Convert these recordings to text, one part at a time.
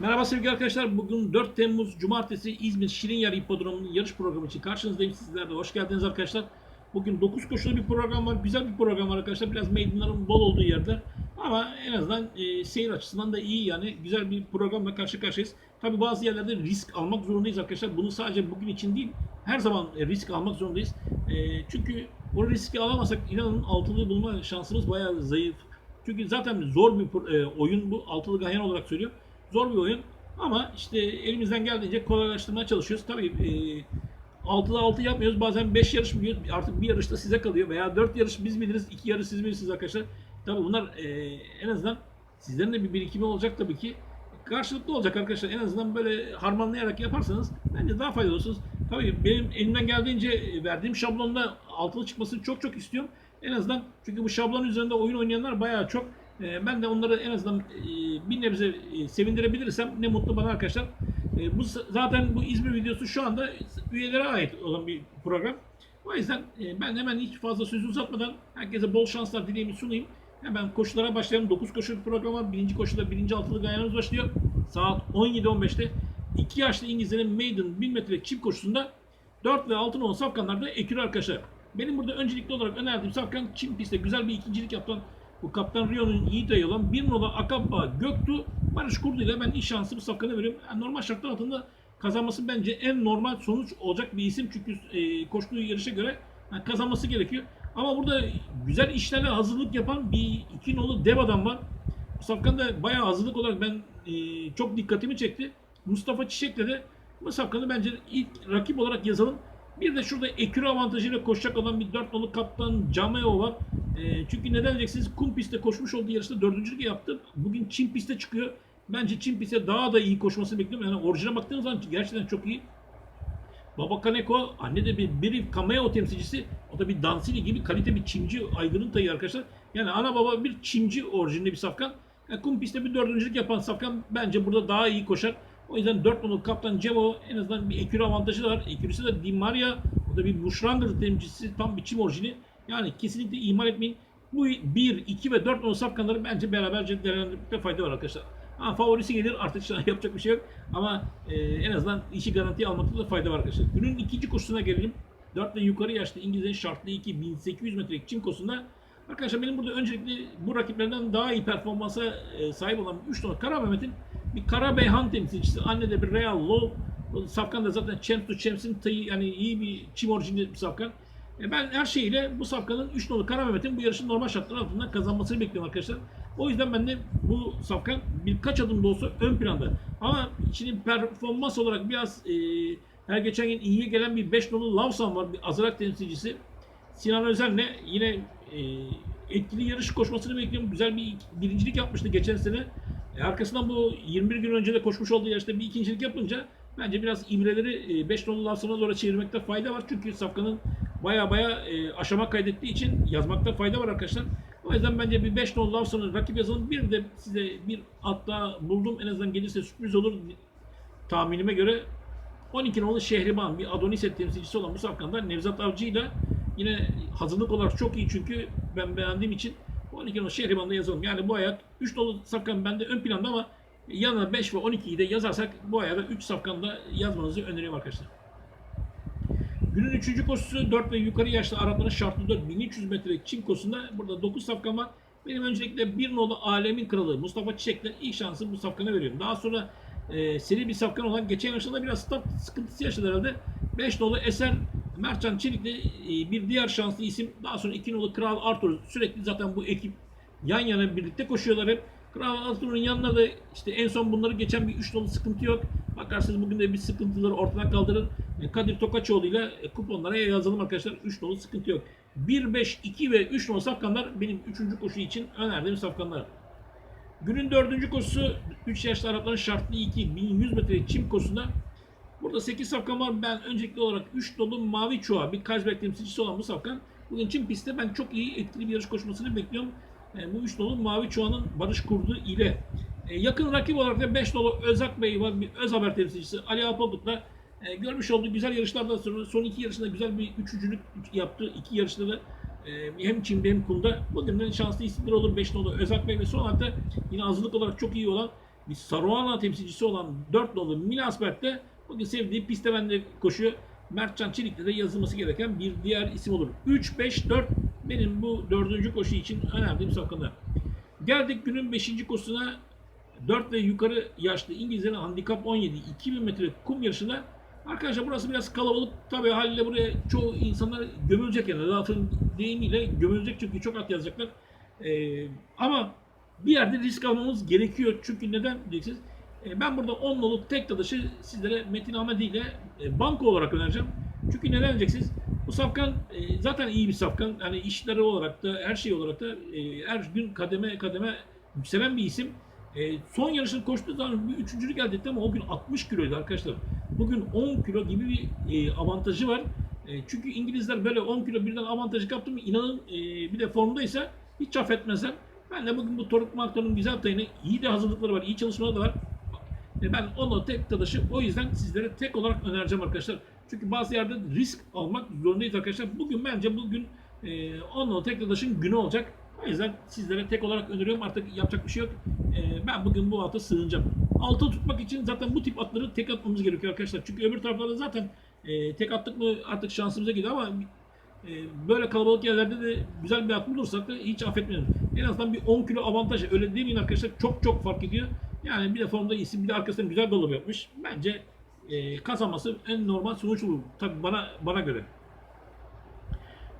Merhaba sevgili arkadaşlar. Bugün 4 Temmuz Cumartesi İzmir Şirinyer Hipodromu'nun yarış programı için karşınızdayım. Sizler de hoş geldiniz arkadaşlar. Bugün 9 koşulu bir program var. Güzel bir program var arkadaşlar. Biraz meydanların bol olduğu yerde. Ama en azından e, seyir açısından da iyi yani. Güzel bir programla karşı karşıyayız. Tabi bazı yerlerde risk almak zorundayız arkadaşlar. Bunu sadece bugün için değil, her zaman e, risk almak zorundayız. E, çünkü o riski alamasak inanın altılığı bulma şansımız bayağı zayıf. Çünkü zaten zor bir e, oyun bu. Altılı ganyan olarak söylüyorum. Zor bir oyun. Ama işte elimizden geldiğince kolaylaştırmaya çalışıyoruz. Tabii e, 6'da 6 yapmıyoruz. Bazen 5 yarış biliyoruz. Artık bir yarışta size kalıyor. Veya 4 yarış biz biliriz. 2 yarış siz bilirsiniz arkadaşlar. Tabii bunlar e, en azından sizlerin de bir birikimi olacak tabii ki. Karşılıklı olacak arkadaşlar. En azından böyle harmanlayarak yaparsanız bence daha faydalı olursunuz. Tabii benim elimden geldiğince verdiğim şablonda altılı çıkmasını çok çok istiyorum. En azından çünkü bu şablon üzerinde oyun oynayanlar bayağı çok. E, ben de onları en azından e, bir nebze e, sevindirebilirsem ne mutlu bana arkadaşlar. E, bu zaten bu İzmir videosu şu anda üyelere ait olan bir program. O yüzden e, ben hemen hiç fazla sözü uzatmadan herkese bol şanslar dileğimi sunayım. Hemen koşulara başlayalım. 9 koşu bir program var. Birinci koşuda birinci altılı ganyanımız başlıyor. Saat 17.15'te 2 yaşlı İngilizlerin Maiden 1000 metre çift koşusunda 4 ve 6 nolu safkanlarda ekürü arkadaşlar. Benim burada öncelikli olarak önerdiğim safkan Çin pistte güzel bir ikincilik yapan bu Kaptan Rio'nun iyi dayı olan bir nolu Akabba Göktuğ Barış Kurdu ile ben ilk şansı bu safkanı veriyorum. Yani normal şartlar altında kazanması bence en normal sonuç olacak bir isim. Çünkü e, koştuğu yarışa göre yani kazanması gerekiyor. Ama burada güzel işlerle hazırlık yapan bir iki nolu dev adam var. Bu safkan da bayağı hazırlık olarak ben e, çok dikkatimi çekti. Mustafa Çiçek'le de bu safkanı bence ilk rakip olarak yazalım. Bir de şurada ekürü avantajıyla koşacak olan bir 4 nolu kaptan Cameo var. E, çünkü neden diyeceksiniz? Kum pistte koşmuş olduğu yarışta dördüncülük yaptı. Bugün Çin pistte çıkıyor. Bence Çin pistte daha da iyi koşmasını bekliyorum. Yani orijine baktığınız zaman gerçekten çok iyi. Baba Kaneko, anne de bir, bir cameo temsilcisi. O da bir Dansili gibi kalite bir çimci aygırın tayı arkadaşlar. Yani ana baba bir çimci orijinli bir safkan. Yani kum pistte bir dördüncülük yapan safkan bence burada daha iyi koşar. O yüzden 4 numaralı kaptan Cevo en azından bir ekürü avantajı da var. Ekürüsü de Di Maria. O da bir Bushranger temsilcisi. Tam bir çim orijini. Yani kesinlikle ihmal etmeyin. Bu 1, 2 ve 4 numaralı safkanları bence beraberce değerlendirmekte fayda var arkadaşlar. Ha, favorisi gelir artık yapacak bir şey yok. Ama e, en azından işi garantiye almakta da fayda var arkadaşlar. Günün ikinci koşusuna gelelim. 4 ve yukarı yaşlı İngilizlerin şartlı 2 1800 metrelik çim koşusunda Arkadaşlar benim burada öncelikle bu rakiplerden daha iyi performansa e, sahip olan 3 numara Kara Mehmet'in bir Kara Beyhan temsilcisi. Anne de bir Real Low. Safkan da zaten Champs to Champs'in yani iyi bir çim orijinli bir safkan. E, ben her şeyiyle bu safkanın 3 numaralı Kara Mehmet'in bu yarışın normal şartlar altında kazanmasını bekliyorum arkadaşlar. O yüzden ben de bu safkan birkaç adım da olsa ön planda. Ama şimdi performans olarak biraz e, her geçen gün iyiye gelen bir 5 numaralı Lavsan var. Bir Azarak temsilcisi. Sinan Özen'le yine e, etkili yarış koşmasını bekliyorum. Güzel bir birincilik yapmıştı geçen sene. E, arkasından bu 21 gün önce de koşmuş olduğu yarışta bir ikincilik yapınca bence biraz imreleri 5 nolu Lavsan'a doğru çevirmekte fayda var. Çünkü Safkan'ın baya baya e, aşama kaydettiği için yazmakta fayda var arkadaşlar. O yüzden bence bir 5 nolu Lavsan'ı rakip yazalım. Bir de size bir at daha buldum. En azından gelirse sürpriz olur tahminime göre 12 nolu Şehriban bir Adoniset temsilcisi olan bu safkanda Nevzat Avcı ile yine hazırlık olarak çok iyi çünkü ben beğendiğim için 12 nolu Şehriban'da yazalım. Yani bu ayak 3 nolu safkan bende ön planda ama yanına 5 ve 12'yi de yazarsak bu ayağı 3 safkanda yazmanızı öneriyorum arkadaşlar. Günün 3. koşusu 4 ve yukarı yaşlı Arapların şartlı 4 1300 metre çim koşusunda burada 9 safkan var. Benim öncelikle bir nolu Alemin Kralı Mustafa Çiçek'le ilk şansı bu safkana veriyorum. Daha sonra e, seri bir safkan olan geçen yarışında biraz start sıkıntısı yaşadı herhalde. 5 nolu Eser Mertcan Çelik'le e, bir diğer şanslı isim. Daha sonra 2 nolu Kral Arthur. Sürekli zaten bu ekip yan yana birlikte koşuyorlar hep. Kral Arthur'un yanına da işte en son bunları geçen bir 3 nolu sıkıntı yok. Bakarsınız bugün de bir sıkıntıları ortadan kaldırır. E, Kadir Tokaçoğlu ile e, kuponlara yazalım arkadaşlar. 3 nolu sıkıntı yok. 1, 5, 2 ve 3 nolu safkanlar benim 3. koşu için önerdiğim safkanlar. Günün dördüncü koşusu 3 yaşlı Arapların şartlı 2 1100 metre çim koşusunda Burada 8 safkan var. Ben öncelikli olarak 3 dolu mavi çuğa bir Kazberg temsilcisi olan bu safkan. Bugün çim pistte ben çok iyi etkili bir yarış koşmasını bekliyorum. E, bu 3 dolu mavi çuğanın Barış Kurdu ile. E, yakın rakip olarak da 5 dolu Özak Bey var. Bir Öz Haber temsilcisi Ali Apoluk'la e, görmüş olduğu güzel yarışlardan sonra son iki yarışında güzel bir üçüncülük yaptı. İki yarışta da e, hem çimde hem kumda. De şanslı isimler olur 5 dolu Özak Bey ve son hatta yine hazırlık olarak çok iyi olan bir Saruhana temsilcisi olan 4 nolu Milasbert de bugün sevdiği pistte bende koşuyor. Mertcan Çelik'te de yazılması gereken bir diğer isim olur. 3-5-4 benim bu dördüncü koşu için önerdiğim safkanlar. Geldik günün 5. koşusuna 4 ve yukarı yaşlı İngilizlerin handikap 17 2000 metre kum yarışında Arkadaşlar burası biraz kalabalık. Tabii haliyle buraya çoğu insanlar gömülecek yani. Lafın deyimiyle gömülecek çünkü çok at yazacaklar. Ee, ama bir yerde risk almamız gerekiyor. Çünkü neden diyeceksiniz? Ee, ben burada 10 nolu tek dalışı sizlere Metin Ahmet ile e, banko olarak önereceğim. Çünkü neden diyeceksiniz? Bu safkan e, zaten iyi bir safkan. Hani işleri olarak da her şey olarak da e, her gün kademe kademe yükselen bir isim. E, son yarışını koştuğu zaman bir üçüncülük elde etti ama o gün 60 kiloydu arkadaşlar. Bugün 10 kilo gibi bir e, avantajı var. E, çünkü İngilizler böyle 10 kilo birden avantajı kaptı mı inanın e, bir de formdaysa hiç affetmezler. Ben de bugün bu Toruk Marto'nun güzel tayını iyi de hazırlıkları var, iyi çalışmaları da var. E, ben onu tek dadaşı o yüzden sizlere tek olarak önereceğim arkadaşlar. Çünkü bazı yerde risk almak zorundayız arkadaşlar. Bugün bence bugün e, onunla tek dadaşın günü olacak. O yüzden sizlere tek olarak öneriyorum. Artık yapacak bir şey yok. E, ben bugün bu ata sığınacağım. Altı tutmak için zaten bu tip atları tek atmamız gerekiyor arkadaşlar. Çünkü öbür taraflarda zaten e, tek attık mı artık şansımıza gidiyor ama e, böyle kalabalık yerlerde de güzel bir at bulursak da hiç affetmeyelim. En azından bir 10 kilo avantaj öyle demeyin arkadaşlar çok çok fark ediyor. Yani bir de formda isim bir de arkasından güzel dolabı yapmış. Bence e, kazanması en normal sonuç olur. Tabi bana bana göre.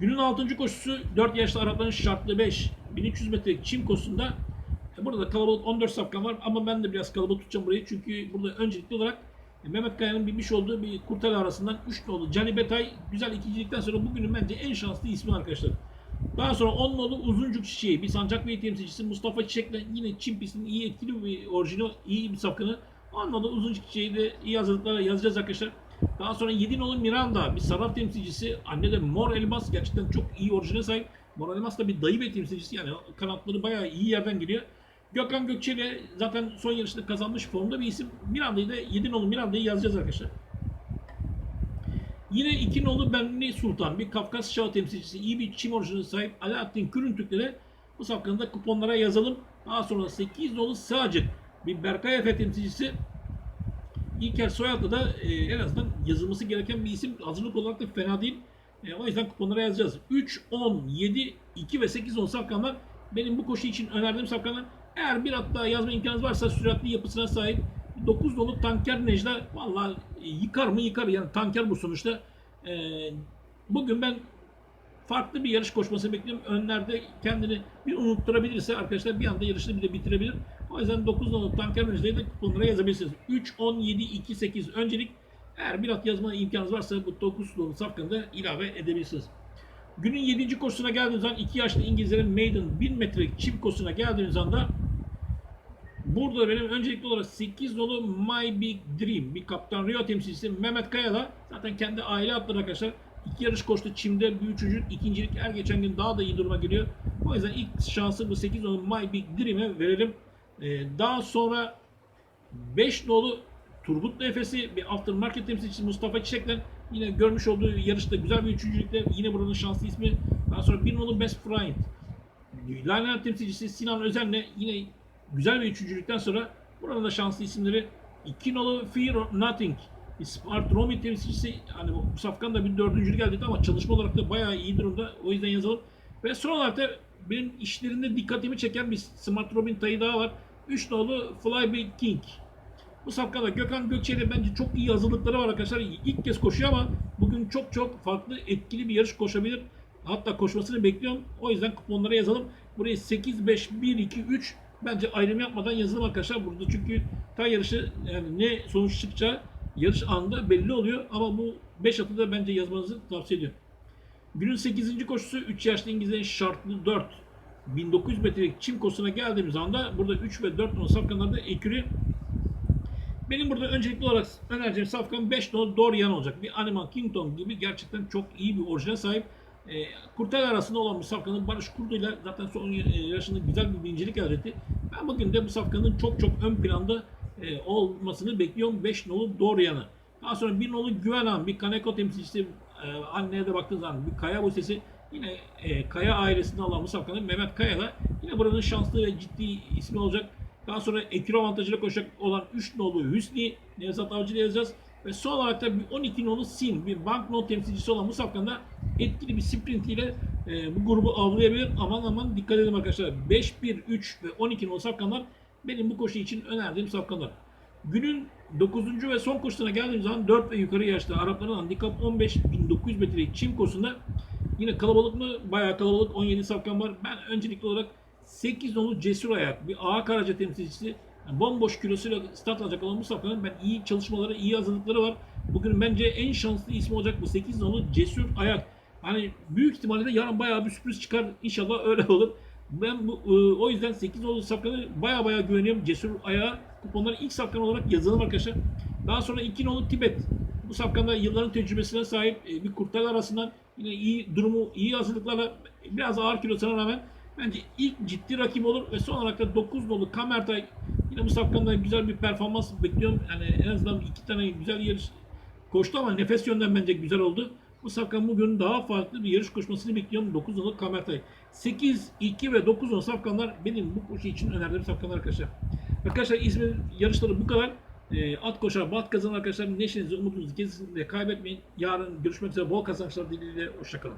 Günün 6. koşusu 4 yaşlı Arapların şartlı 5 1300 metrelik çim koşusunda burada da kalabalık 14 safkan var ama ben de biraz kalabalık tutacağım burayı çünkü burada öncelikli olarak e, Mehmet Kaya'nın binmiş olduğu bir kurtarı arasından 3 nolu Cani Betay güzel ikincilikten sonra bugünün bence en şanslı ismi arkadaşlar. Daha sonra 10 nolu Uzuncuk Çiçeği bir sancak bey temsilcisi Mustafa Çiçek'le yine Çin pistinin iyi etkili bir orijinal iyi bir safkanı. 10 nolu Uzuncuk Çiçeği de iyi hazırlıklara yazacağız arkadaşlar. Daha sonra 7 nolu Miranda bir saraf temsilcisi. Anne de Mor Elmas gerçekten çok iyi orijine sahip. Mor Elmas da bir dayı bey temsilcisi yani kanatları bayağı iyi yerden geliyor. Gökhan Gökçe'yle zaten son yarışta kazanmış formda bir isim. Miranda'yı da 7 nolu Miranda'yı yazacağız arkadaşlar. Yine 2 nolu Benli Sultan bir Kafkas Şahı temsilcisi iyi bir çim orijine sahip Alaaddin Kürüntük'le bu safkanı kuponlara yazalım. Daha sonra 8 nolu Sağcık bir Berkay Efe temsilcisi İlker Soyad'da da e, en azından yazılması gereken bir isim. Hazırlık olarak da fena değil. E, o yüzden kuponlara yazacağız. 3, 10, 7, 2 ve 8 10 safkanlar benim bu koşu için önerdiğim safkanlar. Eğer bir at daha yazma imkanınız varsa süratli yapısına sahip 9 dolu tanker Necla valla yıkar mı yıkar yani tanker bu sonuçta. E, bugün ben farklı bir yarış koşması bekliyorum. Önlerde kendini bir unutturabilirse arkadaşlar bir anda yarışı bir de bitirebilir. O yüzden 9 nolu tanker Necla'yı da kuponlara yazabilirsiniz. 3, 10, 7, 2, 8 öncelik eğer bir at yazma imkanınız varsa bu 9 nolu safkanı ilave edebilirsiniz. Günün 7. koşusuna geldiğiniz zaman 2 yaşlı İngilizlerin Maiden 1000 metrelik çim koşusuna geldiğiniz anda Burada benim öncelikli olarak 8 nolu My Big Dream bir Kaptan Rio temsilcisi Mehmet Kaya'la zaten kendi aile atları arkadaşlar iki yarış koştu Çim'de bir üçüncülük ikincilik her geçen gün daha da iyi duruma geliyor. O yüzden ilk şansı bu 8 nolu My Big Dream'e verelim. Ee, daha sonra 5 nolu Turgutlu Efes'i bir aftermarket temsilcisi Mustafa Çiçek'le yine görmüş olduğu yarışta güzel bir üçüncülükle yine buranın şanslı ismi. Daha sonra 1 nolu Best Friend. Lionel temsilcisi Sinan Özen'le yine güzel bir üçüncülükten sonra buranın da şanslı isimleri 2 nolu Fear Nothing. Spart Romy temsilcisi hani bu Safkan da bir dördüncülük etti ama çalışma olarak da bayağı iyi durumda. O yüzden yazalım. Ve son olarak da benim işlerinde dikkatimi çeken bir Smart Robin tayı daha var. 3 nolu Fly Big King. Bu safkada Gökhan Gökçe'yle bence çok iyi hazırlıkları var arkadaşlar. İlk kez koşuyor ama bugün çok çok farklı etkili bir yarış koşabilir. Hatta koşmasını bekliyorum. O yüzden kuponlara yazalım. Burayı 8, 5, 1, 2, 3 bence ayrım yapmadan yazalım arkadaşlar burada. Çünkü tay yarışı yani ne sonuç çıkacağı yarış anında belli oluyor. Ama bu 5 atı da bence yazmanızı tavsiye ediyorum. Günün 8. koşusu 3 yaşlı İngilizlerin şartlı 4. 1900 metrelik çim koşusuna geldiğimiz anda burada 3 ve 4 numaralı safkanlarda ekürü benim burada öncelikli olarak önereceğim safkan 5 numaralı Dorian olacak. Bir Animal Kingdom gibi gerçekten çok iyi bir orijine sahip. E, Kurtel arasında olan bir safkanın Barış Kurdu'yla zaten son yarışında güzel bir birincilik elde etti. Ben bugün de bu safkanın çok çok ön planda e, olmasını bekliyorum 5 nolu Dorian'ı. Daha sonra 1 nolu Güvenan, bir Kaneko temsilcisi e, anneye de baktığınız zaman bir Kaya bu sesi yine e, Kaya ailesinden olan bu safkanın Mehmet Kaya'la yine buranın şanslı ve ciddi ismi olacak. Daha sonra ekür avantajıyla koşacak olan 3 nolu Hüsni Nevzat Avcı ile yazacağız. Ve son olarak da bir 12 nolu Sin, bir banknot temsilcisi olan bu safkanda etkili bir sprintiyle e, bu grubu avlayabilir. Aman aman dikkat edin arkadaşlar. 5, 1, 3 ve 12 nolu safkanlar benim bu koşu için önerdiğim safkanlar. Günün 9. ve son koşusuna geldiğimiz zaman 4 ve yukarı yaşta Arapların handikap 15.900 metrelik çim koşusunda yine kalabalık mı? Bayağı kalabalık 17 safkan var. Ben öncelikli olarak 8 nolu cesur ayak bir ağa karaca temsilcisi yani bomboş kilosuyla start alacak olan bu safkanın ben iyi çalışmaları, iyi hazırlıkları var. Bugün bence en şanslı ismi olacak bu 8 nolu cesur ayak. Hani büyük ihtimalle de yarın bayağı bir sürpriz çıkar. İnşallah öyle olur. Ben bu, e, o yüzden 8 nolu safkanı baya baya güveniyorum. Cesur ayağa kuponların ilk safkan olarak yazalım arkadaşlar. Daha sonra 2 nolu Tibet. Bu safkanda yılların tecrübesine sahip e, bir kurtlar arasından yine iyi durumu, iyi hazırlıklarla biraz ağır kilosuna rağmen bence ilk ciddi rakip olur ve son olarak da 9 nolu Kamertay yine bu safkanda güzel bir performans bekliyorum. Yani en azından iki tane güzel yarış koştu ama nefes yönden bence güzel oldu. Bu safkan bugün daha farklı bir yarış koşmasını bekliyorum. 9 nolu Kamertay. 8, 2 ve 9 nolu safkanlar benim bu koşu için önerdiğim safkanlar arkadaşlar. Arkadaşlar İzmir yarışları bu kadar. E, at koşar, bat kazan arkadaşlar. Neşenizi, umudunuzu kesinlikle kaybetmeyin. Yarın görüşmek üzere. Bol kazançlar dileğiyle. Hoşçakalın.